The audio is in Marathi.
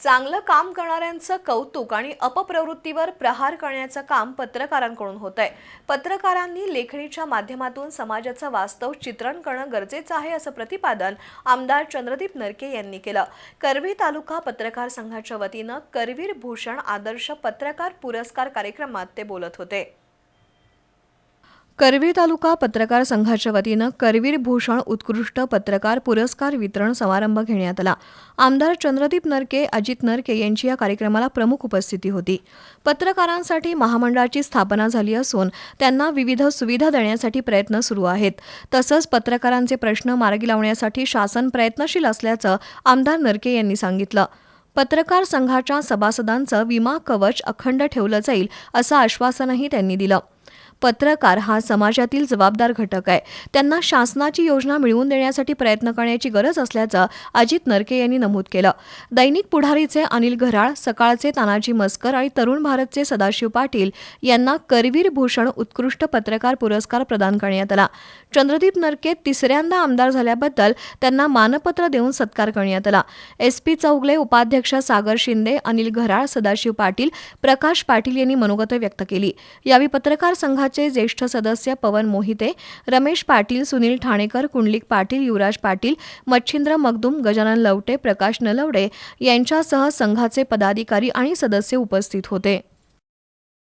चांगलं काम करणाऱ्यांचं कौतुक आणि अपप्रवृत्तीवर प्रहार करण्याचं काम पत्रकारांकडून होत आहे पत्रकारांनी लेखणीच्या माध्यमातून समाजाचं वास्तव चित्रण करणं गरजेचं आहे असं प्रतिपादन आमदार चंद्रदीप नरके यांनी केलं. करवीर तालुका पत्रकार संघाच्या वतीनं करवीर भूषण आदर्श पत्रकार पुरस्कार कार्यक्रमात ते बोलत होते. करवीर तालुका पत्रकार संघाच्या वतीनं करवीर भूषण उत्कृष्ट पत्रकार पुरस्कार वितरण समारंभ घेण्यात आला. आमदार चंद्रदीप नरके अजित नरके यांची या कार्यक्रमाला प्रमुख उपस्थिती होती. पत्रकारांसाठी महामंडळाची स्थापना झाली असून त्यांना विविध सुविधा देण्यासाठी प्रयत्न सुरू आहेत. तसंच पत्रकारांचे प्रश्न मार्गी लावण्यासाठी शासन प्रयत्नशील असल्याचं आमदार नरके यांनी सांगितलं. पत्रकार संघाच्या सभासदांचं विमा कवच अखंड ठेवलं जाईल असं आश्वासनही त्यांनी दिलं. पत्रकार हा समाजातील जबाबदार घटक आहे. त्यांना शासनाची योजना मिळवून देण्यासाठी प्रयत्न करण्याची गरज असल्याचं अजित नरके यांनी नमूद केलं. दैनिक पुढारीचे अनिल घराळ सकाळचे तानाजी मस्कर आणि तरुण भारतचे सदाशिव पाटील यांना करवीर भूषण उत्कृष्ट पत्रकार पुरस्कार प्रदान करण्यात आला. चंद्रदीप नरके तिसऱ्यांदा आमदार झाल्याबद्दल त्यांना मानपत्र देऊन सत्कार करण्यात आला. एस पी चौगले उपाध्यक्ष सागर शिंदे अनिल घराळ सदाशिव पाटील प्रकाश पाटील यांनी मनोगत व्यक्त केली. यावेळी पत्रकार संघाचे ज्येष्ठ सदस्य पवन मोहिते रमेश पाटील सुनील ठाणेकर कुंडलिक पाटील युवराज पाटील मच्छिंद्र मगदुम गजानन लवटे प्रकाश नलवडे यांच्यासह संघाचे पदाधिकारी आणि सदस्य उपस्थित होते.